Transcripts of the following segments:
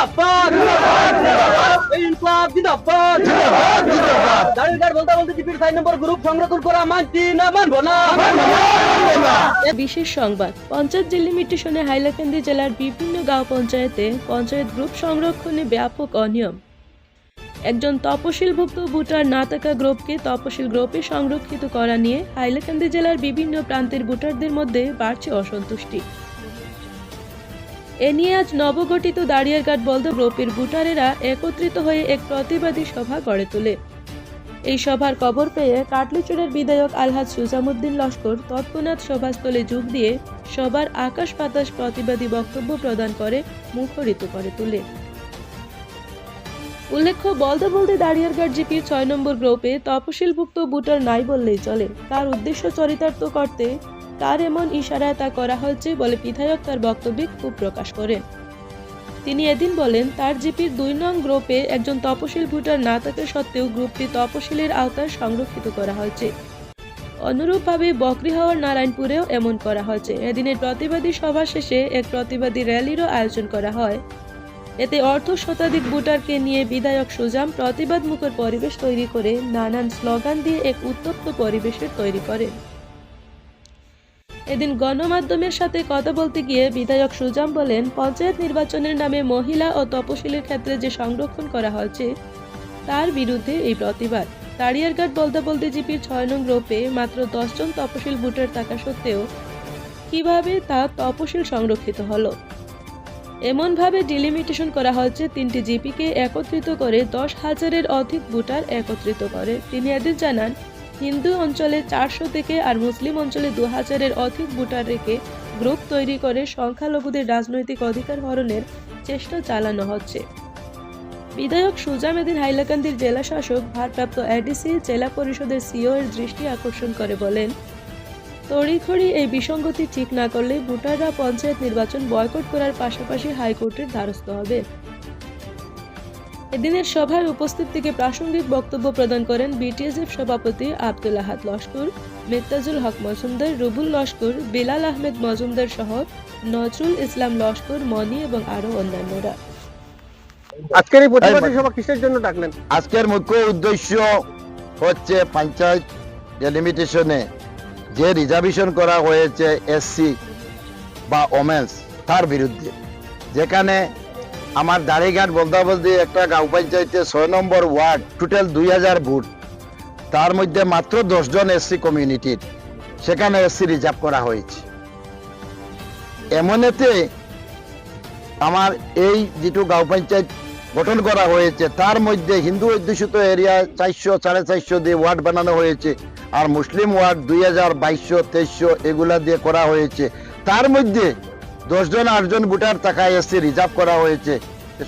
জিন্দাবাদ। ইনকলাব জিন্দাবাদ। দাঁড়িয়ে বলতে বলতে জিপির ছয় নম্বর গ্রুপ সংরক্ষণ করা মানছি না মানবো না। বিশেষ সংবাদ পঞ্চায়েত ডিলিমিটেশনে হাইলাকান্দি জেলার বিভিন্ন গাঁও পঞ্চায়েতে পঞ্চায়েত গ্রুপ সংরক্ষণে ব্যাপক অনিয়ম। একজন তপশিলভুক্ত ভোটার না থাকা গ্রুপকে তপশিল গ্রুপে সংরক্ষিত করা নিয়ে হাইলাকান্দি জেলার বিভিন্ন প্রান্তের ভোটারদের মধ্যে বাড়ছে অসন্তুষ্টি। এ নিয়ে আজ নবগঠিত দাঁড়িয়ারঘাট বলদ গ্রুপের ভোটারেরা একত্রিত হয়ে এক প্রতিবাদী সভা গড়ে তোলে। এই সভার খবর পেয়ে কাটলিচুরের বিধায়ক আলহাজ সুজামুদ্দিন লস্কর তৎক্ষণাৎ সভাস্থলে যোগ দিয়ে সবার আকাশ বাতাস প্রতিবাদী বক্তব্য প্রদান করে, মুখরিত করে তোলে। উল্লেখ্য বলতে বলতে দাঁড়িয়ারঘাট জিপির ছয় নম্বর গ্রুপে তপশিলভুক্ত ভোটার নাই বললেই চলে। তার উদ্দেশ্য চরিতার্থ করতে তার এমন ইশারায় তা করা হয়েছে বলে বিধায়ক তার বক্তব্যে ক্ষোভ প্রকাশ করেন। তিনি এদিন বলেন, তার জিপির দুই নং গ্রুপে একজন তপশিল ভোটার না থাকা সত্ত্বেও গ্রুপটি তপশিলের আওতায় সংরক্ষিত করা হয়েছে। অনুরূপভাবে বকরি বকরিহাওয়ার নারায়ণপুরেও এমন করা হয়েছে। এদিনের প্রতিবাদী সভা শেষে এক প্রতিবাদী র্যালিরও আয়োজন করা হয়। এতে অর্ধ শতাধিক ভোটারকে নিয়ে বিধায়ক সুজাম প্রতিবাদ মুখর পরিবেশ তৈরি করে নানান স্লোগান দিয়ে এক উত্তপ্ত পরিবেশের তৈরি করেন। এদিন গণমাধ্যমের সাথে কথা বলতে গিয়ে বিধায়ক সুজাম বলেন, পঞ্চায়েত নির্বাচনের নামে মহিলা ও তপশিলের ক্ষেত্রে যে সংরক্ষণ করা হয়েছে, তার বিরুদ্ধে এই প্রতিবাদ। তাড়িয়ারঘাট বলতে বলতে জিপির ছয় নং গ্রুপে মাত্র দশজন তপশিল ভোটার থাকা সত্ত্বেও কীভাবে তা তপশিল সংরক্ষিত হলো? এমনভাবে ডিলিমিটেশন করা হয়েছে, তিনটি জিপিকে একত্রিত করে দশ হাজারের অধিক ভোটার একত্রিত করে। তিনি এদের জানান হিন্দু অঞ্চলে চারশো থেকে আর মুসলিম অঞ্চলে দু হাজারের অধিক ভোটার রেখে গ্রুপ তৈরি করে সংখ্যালঘুদের রাজনৈতিক অধিকার হরণের চেষ্টা চালানো হচ্ছে। বিধায়ক সুজাম এদিন হাইলাকান্দির জেলা শাসক ভারপ্রাপ্ত এডিসি, জেলা পরিষদের সিও এর দৃষ্টি আকর্ষণ করে বলেন, তড়িঘড়ি এই বিসঙ্গতি ঠিক না করলে ভোটাররা পঞ্চায়েত নির্বাচন বয়কট করার পাশাপাশি হাইকোর্টের দ্বারস্থ হবে। এদিনের সভায় উপস্থিত থেকে প্রাসঙ্গিক বক্তব্য প্রদান করেন বিটিএসএফ সভাপতি আব্দুল আহাদ লস্কর মেত্তাজুল হক মজুমদার রুবুল লস্কর বিলাল আহমেদ মজুমদার সহ নজরুল ইসলাম লস্কর মনি এবং আরও অন্যান্যরা। আজকের এই প্রতিবাদী সভা কিসের জন্য ডাকলেন? আজকের মুখ্য উদ্দেশ্য হচ্ছে পঞ্চায়েত লিমিটেশনে যে রিজার্ভেশন করা হয়েছে এসসি বা ওমেন্স তার বিরুদ্ধে। যেখানে আমার দাড়িঘাট বলদাবলদি একটা গাঁও পঞ্চায়েতে ছয় নম্বর ওয়ার্ড টোটাল দুই হাজার ভোট তার মধ্যে মাত্র দশজন এসসি কমিউনিটির সেখানে এসসি রিজার্ভ করা হয়েছে। এমনেতে আমার এই যেটু গাঁও পঞ্চায়েত গঠন করা হয়েছে, তার মধ্যে হিন্দু অধ্যুষিত এরিয়া চারশো, সাড়ে চারশো দিয়ে ওয়ার্ড বানানো হয়েছে, আর মুসলিম ওয়ার্ড দুই হাজার বাইশশো, তেইশশো, এগুলা দিয়ে করা হয়েছে। তার মধ্যে দশজন, আটজন ভোটার টাকা এসে রিজার্ভ করা হয়েছে।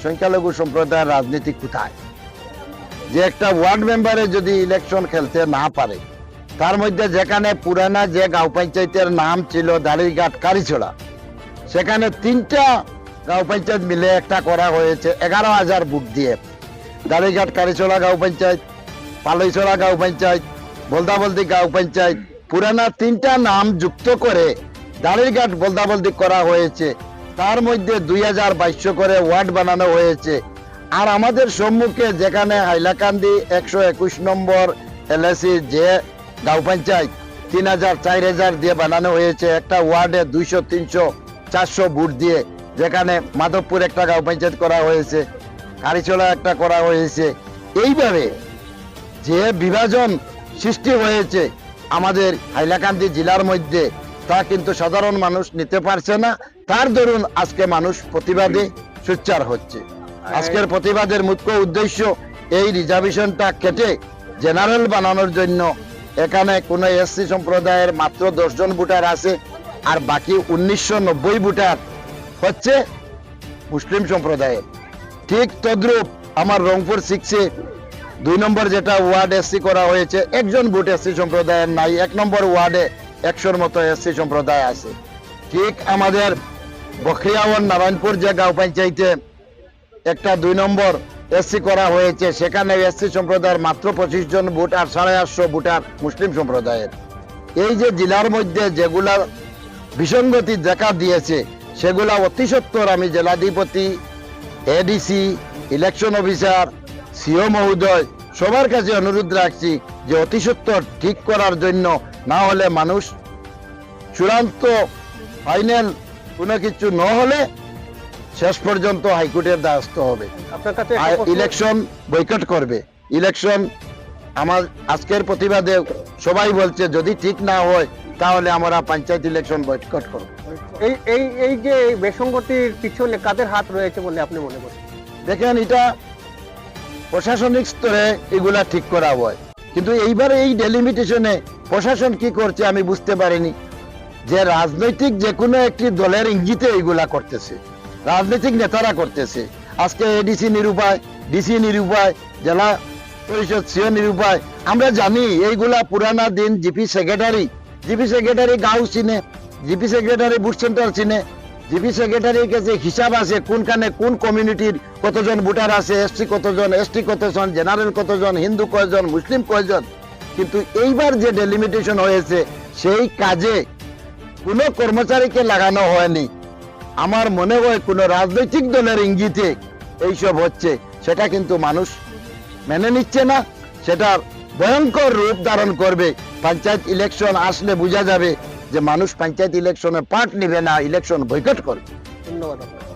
সংখ্যালঘু সম্প্রদায়ের রাজনীতি কোথায়? যে একটা ওয়ার্ড মেম্বারে যদি ইলেকশন খেলতে না পারে, তার মধ্যে যেখানে পুরানা যে গাঁও পঞ্চায়েতের নাম ছিল দাড়িঘাট কারিছড়া, সেখানে তিনটা গাঁও পঞ্চায়েত মিলে একটা করা হয়েছে, এগারো হাজার বুট দিয়ে। দাড়িঘাট, কারিছড়া গাঁও পঞ্চায়েত, পালইছড়া গাঁও পঞ্চায়েত, বলদাবলদি গাঁও পঞ্চায়েত, পুরানা তিনটা নাম যুক্ত করে দাড়িঘাট বলদাবলদি করা হয়েছে। তার মধ্যে দুই হাজার বাইশশো করে ওয়ার্ড বানানো হয়েছে। আর আমাদের সম্মুখে যেখানে হাইলাকান্দি একশো একুশ নম্বর এলএসি যে গাঁও পঞ্চায়েত, তিন হাজার চার হাজার দিয়ে বানানো হয়েছে। একটা ওয়ার্ডে দুইশো, তিনশো, চারশো বুট দিয়ে যেখানে মাধবপুর একটা গাঁও পঞ্চায়েত করা হয়েছে কারিচলা একটা করা হয়েছে। এইভাবে যে বিভাজন সৃষ্টি হয়েছে আমাদের হাইলাকান্দি জেলার মধ্যে তা কিন্তু সাধারণ মানুষ নিতে পারছে না। তার দরুন আজকে মানুষ প্রতিবাদে সোচ্চার হচ্ছে। আজকের প্রতিবাদের মুখ্য উদ্দেশ্য এই রিজার্ভেশনটা কেটে জেনারেল বানানোর জন্য। এখানে কোনো এসসি সম্প্রদায়ের মাত্র দশজন ভোটার আছে আর বাকি উনিশশো নব্বই ভোটার হচ্ছে মুসলিম সম্প্রদায়ের। ঠিক তদ্রূপ আমার রংপুর সিক্সে দুই নম্বর যেটা ওয়ার্ড এসসি করা হয়েছে, একজন ভোট এসসি সম্প্রদায়ের নাই, এক নম্বর ওয়ার্ডে একশোর মতো এসসি সম্প্রদায় আছে। ঠিক আমাদের বখরিয়াওয়ান নারায়ণপুর যে গাঁও পঞ্চায়েতে একটা দুই নম্বর এসসি করা হয়েছে। সেখানে এসসি সম্প্রদায়ের মাত্র পঁচিশ জন ভোট আর সাড়ে আটশো ভোটার মুসলিম সম্প্রদায়ের। এই যে জেলার মধ্যে যেগুলা বিসঙ্গতি দেখা দিয়েছে, সেগুলা অতি সত্তর আমি জেলাধিপতি এডিসি ইলেকশন অফিসার সিও মহোদয় সবার কাছে অনুরোধ রাখছি যে অতি সত্বর ঠিক করার জন্য না হলে মানুষ চূড়ান্ত ফাইনাল কোনো কিছু ন হলে শেষ পর্যন্ত হাইকোর্টের দ্বারস্থ হবে। ইলেকশন বয়কট করবে। ইলেকশন আমার আজকের প্রতিবাদে সবাই বলছে যদি ঠিক না হয় তাহলে আমরা পঞ্চায়েত ইলেকশন বয়কট করব। এই এই এই যে এই বেসঙ্গতির পিছনে কাদের হাত রয়েছে বলে আপনি মনে করেন? দেখেন এটা প্রশাসনিক স্তরে এগুলা ঠিক করা হয়। কিন্তু এইবার এই ডেলিমিটেশনে প্রশাসন কি করছে আমি বুঝতে পারিনি। যে রাজনৈতিক যে কোনো একটি দলের ইঙ্গিতে এইগুলা করতেছে। রাজনৈতিক নেতারা করতেছে। আজকে এডিসি নিরুপায় ডিসি নিরুপায়, জেলা পরিষদ সিও নিরুপায়। আমরা জানি এইগুলা পুরানা দিন জিপি সেক্রেটারি জিপি সেক্রেটারি গাঁও চিনে জিপি সেক্রেটারি বুথ সেন্টার চিনে। জিপি সেক্রেটারির কাছে হিসাব আছে কোনখানে কোন কমিউনিটির কতজন ভোটার আছে এসসি কতজন এসটি কতজন জেনারেল কতজন, হিন্দু কয়জন, মুসলিম কয়জন? কিন্তু এইবার যে ডেলিমিটেশন হয়েছে, সেই কাজে কোনো কর্মচারীকে লাগানো হয়নি। আমার মনে হয় কোনো রাজনৈতিক দলের ইঙ্গিতে এইসব হচ্ছে। সেটা কিন্তু মানুষ মেনে নিচ্ছে না। সেটা ভয়ঙ্কর রূপ ধারণ করবে। পঞ্চায়েত ইলেকশন আসলে বোঝা যাবে যে মানুষ পঞ্চায়েত ইলেকশনে পার্ট নেবে না ইলেকশন বৈকট করবে ধন্যবাদ।